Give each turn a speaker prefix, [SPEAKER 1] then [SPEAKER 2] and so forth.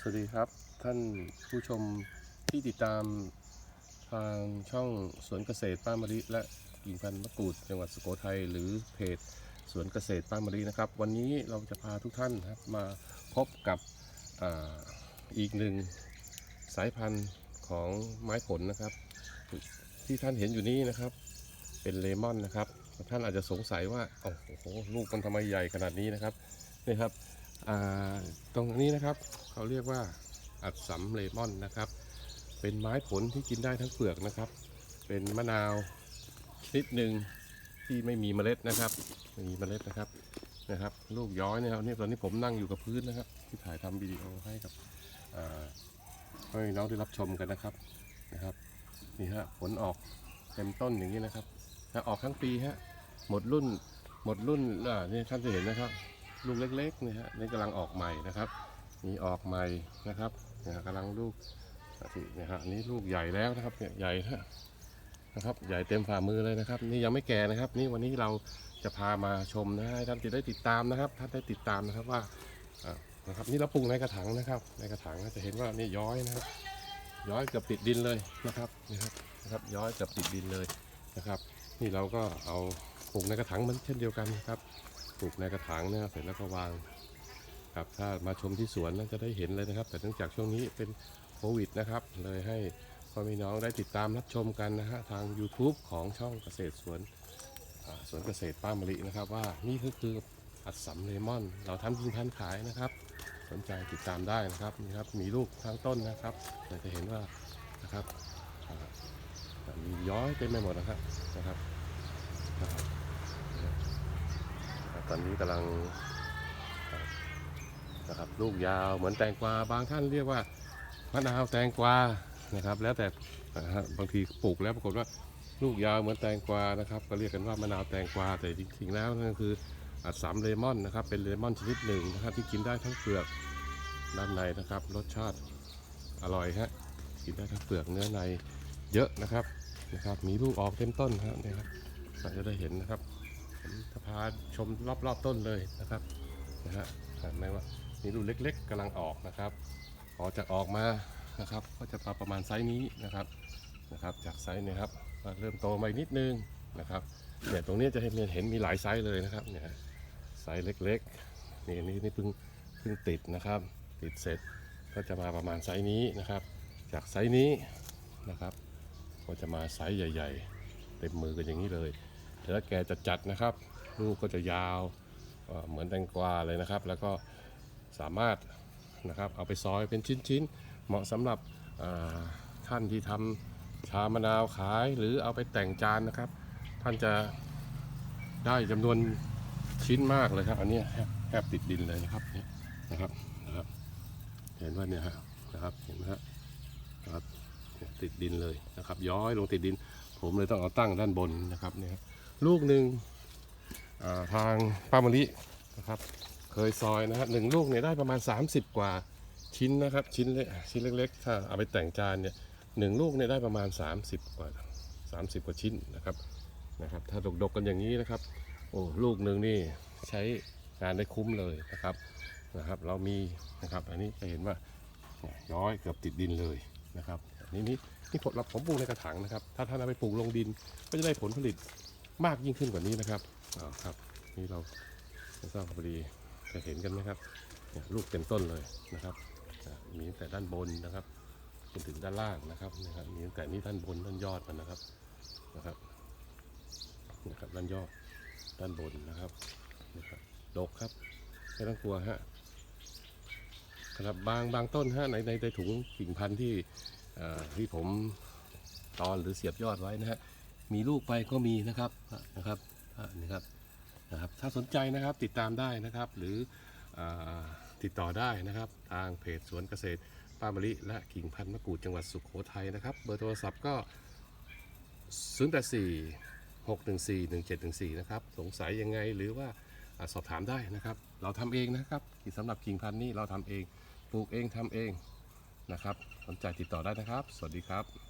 [SPEAKER 1] สวัสดีครับท่านผู้ชมที่ติดตามทางช่องสวนเกษตรป้ามะลิและกิ่งพันธุ์มะกรูดจังหวัดสุโขทัยหรือเพจสวนเกษตรป้ามะลินะครับ วันนี้เราจะพาทุกท่านครับมาพบกับออีกหนึ่งสายพันธุ์ของไม้ผลนะครับ ที่ท่านเห็นอยู่นี้นะครับ เป็นเลมอนนะครับ ท่านอาจจะสงสัยว่าโอ้โหลูกมันทำไมใหญ่ขนาดนี้นะครับนี่ครับ ตรงนี้นะครับเขาเรียกว่าอัดสำเลมอนนะครับ เป็นไม้ผลที่กินได้ทั้งเปลือกนะครับ เป็นมะนาวชนิดหนึ่งที่ไม่มีเมล็ดนะครับไม่มีเมล็ดนะครับนะครับ ลูกย้อยเนี่ยครับนี่ตอนนี้ผมนั่งอยู่กับพื้นนะครับ ที่ถ่ายทำวิดีโอให้กับให้น้องได้รับชมกันนะครับนะครับนี่ฮะผลออกเต็มต้นอย่างนี้นะครับถ้าออกทั้งปีฮะหมดรุ่นหมดรุ่นอ่านี่ท่านจะเห็นนะครับ ลูกเล็กๆนี่ฮะนี่กำลังออกใหม่นะครับนี่ออกใหม่นะครับเนี่ยกำลังลูกเนี่ยฮะนี่ลูกใหญ่แล้วนะครับเนี่ยใหญ่ฮะนะครับใหญ่เต็มฝ่ามือเลยนะครับ นี่ยังไม่แก่นะครับ นี่วันนี้เราจะพามาชมนะให้ท่านจะได้ติดตามนะครับท่านได้ติดตามนะครับว่านะครับนี่เราปลูกในกระถางนะครับ ในกระถางจะเห็นว่านี่ย้อยนะครับ ย้อยเกือบติดดินเลยนะครับนะครับนะครับย้อยเกือบติดดินเลยนะครับ นี่เราก็เอาปลูกในกระถางเหมันเช่นเดียวกันนะครับ ปลูกในกระถางเนี่ยเสร็จแล้วก็วางครับถ้ามาชมที่สวนน่าจะได้เห็นเลยนะครับ แต่เนื่องจากช่วงนี้เป็นโควิดนะครับ เลยให้พ่อแม่น้องได้ติดตามรับชมกันนะฮะทาง YouTube ของช่องเกษตรสวนสวนเกษตรป้ามะลินะครับ ว่านี่ก็คืออัดสำเลมอน เราทำยิงพันขายนะครับ สนใจติดตามได้นะครับนี่ครับมีลูกทั้งต้นนะครับเราจะเห็นว่านะครับมีย้อยเต็มไปหมดนะครับนะครับนะครับ นะครับ ตอนนี้กำลังนะครับลูกยาวเหมือนแตงกวาบางท่านเรียกว่ามะนาวแตงกวานะครับ แล้วแต่บางทีปลูกแล้วปรากฏว่าลูกยาวเหมือนแตงกวานะครับ ก็เรียกกันว่ามะนาวแตงกวาแต่จริงๆแล้วนั่นก็คืออัดสามเลมอนนะครับ เป็นเลมอนชนิดหนึ่งนะครับที่กินได้ทั้งเปลือกด้านในนะครับ รสชาติอร่อยฮะกินได้ทั้งเปลือกเนื้อในเยอะนะครับนะครับ มีลูกออกเต็มต้นฮะครับเราจะได้เห็นนะครับ จะพาชมรอบๆต้นเลยนะครับนะฮะเห็นไหมว่ามีลูกเล็กๆกำลังออกนะครับพอจะออกมานะครับ ก็จะมาประมาณไซส์นี้นะครับนะครับ จากไซส์นี้ครับเริ่มโตมาอีกนิดนึงนะครับเนี่ยตรงนี้จะเห็นเห็นมีหลายไซส์เลยนะครับเนี่ยไซส์เล็กๆนี่นี่นี่เพิ่งเพิ่งติดนะครับ ติดเสร็จก็จะมาประมาณไซส์นี้นะครับ จากไซส์นี้นะครับ ก็จะมาไซส์ใหญ่ ๆ เต็มมือกันอย่างนี้เลยแต่ถ้าแกจะจัดนะครับ ลูกก็จะยาวเหมือนแตงกวาเลยนะครับ แล้วก็สามารถนะครับเอาไปซอยเป็นชิ้นๆ เหมาะสำหรับท่านที่ทำชามะนาวขายหรือเอาไปแต่งจานนะครับ ท่านจะได้จำนวนชิ้นมากเลยครับ อันนี้แทบติดดินเลยนะครับเนี่ยนะครับนะครับ เห็นว่าเนี่ยฮะนะครับเห็นไหมฮะนะครับติดดินเลยนะครับ ย้อยลงติดดิน ผมเลยต้องเอาตั้งด้านบนนะครับเนี่ยลูกหนึ่ง ทางป้ามะลินะครับเคยซอยนะฮะหนึ่งลูกเนี่ยได้ประมาณ 30 กว่าชิ้นนะครับชิ้นเล็กชิ้นเล็กๆ ถ้าเอาไปแต่งจานเนี่ยหนึ่งลูกเนี่ยได้ประมาณ 30 กว่า 30 กว่าชิ้นนะครับนะครับ ถ้าดกๆกันอย่างนี้นะครับโอ้ลูกหนึ่งนี่ใช้งานได้คุ้มเลยนะครับนะครับเรามีนะครับอันนี้จะเห็นว่าย้อยเกือบติดดินเลยนะครับนนี้นี่นี่ผมผมปลูกในกระถางนะครับ ถ้าท่านเอาไปปลูกลงดินก็จะได้ผลผลิตมากยิ่งขึ้นกว่านี้นะครับ อ่าครับ นี่เราแล้วก็พอดีจะเห็นกันไหมครับลูกเต็มต้นเลยนะครับ มีตั้งแต่ด้านบนนะครับจนถึงด้านล่างนะครับนะครับ มีตั้งแต่นี้ด้านบนด้านยอดมันนะครับนะครับนะครับด้านยอดด้านบนนะครับนะครับดกครับไม่ต้องกลัวฮะครับบางบางต้นฮะในในในถุงกิ่งพันธุ์ที่ที่ผมตอนหรือเสียบยอดไว้นะฮะมีลูกไปก็มีนะครับนะครับ นี่ครับนะครับ ถ้าสนใจนะครับติดตามได้นะครับ หรืออติดต่อได้นะครับ ทางเพจสวนเกษตรป้ามะลิและกิ่งพันธุ์มะกรูดจังหวัดสุโขทัยนะครับ เบอร์โทรศัพท์ก็ 0 8 4 6 1 4 1 7 1 4 นะครับ สงสัยยังไงหรือว่าอสอบถามได้นะครับ เราทำเองนะครับสำหรับกิ่งพันธุ์นี่เราทำเองปลูกเองทำเองนะครับสนใจติดต่อได้นะครับ สวัสดีครับ